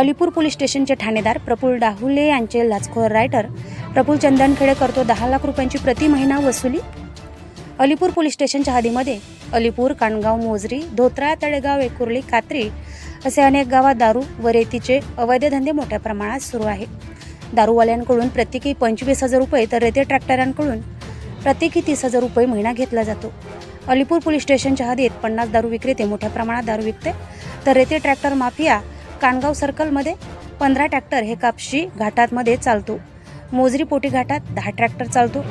Alipur police स्टेशनचे ठाणेदार प्रफुल डाहुले यांचे लाचखोर writer Praful चंदनखेडे करतो दहा लाख रुपयांची प्रति महिना वसुली. अलीपूर पोलीस स्टेशनच्या हदीमध्ये अलीपूर कानगाव मोजरी धोत्रा तळेगाव एकुर्ली कात्री असे अनेक गावात दारू व रेतीचे अवैध धंदे मोठ्या प्रमाणात सुरू आहे. दारूवाल्यांकडून प्रत्येकी पंचवीस हजार रुपये तर रेती ट्रॅक्टरांकडून प्रत्येकी तीस हजार रुपये महिना घेतला जातो. अलीपूर पोलीस स्टेशनच्या हदीत पन्नास दारू विक्रेते मोठ्या प्रमाणात दारू विकते. तर रेती ट्रॅक्टर माफिया कानगाव सर्कलमध्ये पंधरा ट्रॅक्टर हे कापशी घाटातमध्ये चालतो. मोजरी पोटी घाटात दहा ट्रॅक्टर चालतो.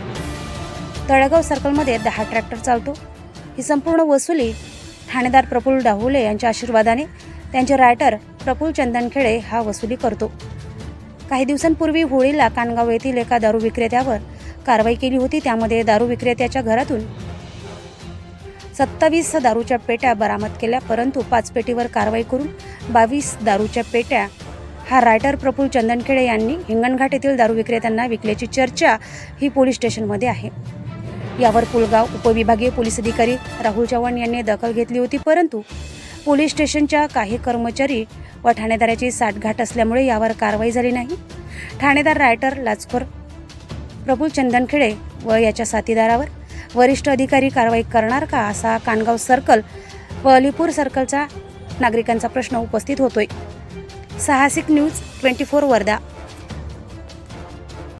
तळेगाव सर्कलमध्ये दहा ट्रॅक्टर चालतो. ही संपूर्ण वसुली ठाणेदार प्रफुल्ल डाहुले यांच्या आशीर्वादाने त्यांचे रायटर प्रफुल्ल चंदनखेडे हा वसुली करतो. काही दिवसांपूर्वी होळीला कानगाव येथील एका दारू विक्रेत्यावर कारवाई केली होती. त्यामध्ये दारू विक्रेत्याच्या घरातून सत्तावीस दारूच्या पेट्या बरामद केल्या परंतु पाच पेटीवर कारवाई करून बावीस दारूच्या पेट्या. हा रायटर प्रफुल चंदनखेडे यांनी हिंगणघाट येथील दारू विक्रेत्यांना विकल्याची चर्चा ही पोलीस स्टेशनमध्ये आहे. यावर पुलगाव उपविभागीय पोलीस अधिकारी राहुल चव्हाण यांनी दखल घेतली होती परंतु पोलीस स्टेशनच्या काही कर्मचारी व ठाणेदाराची साठगाठ असल्यामुळे यावर कारवाई झाली नाही. ठाणेदार रायटर लाचखोर प्रफुल चंदनखेडे व याच्या साथीदारावर वरिष्ठ अधिकारी कारवाई करणार का असा कानगाव सर्कल व अलीपूर सर्कलचा नागरिकांचा प्रश्न उपस्थित होतोय. साहसिक न्यूज ट्वेंटी फोर वर्धा.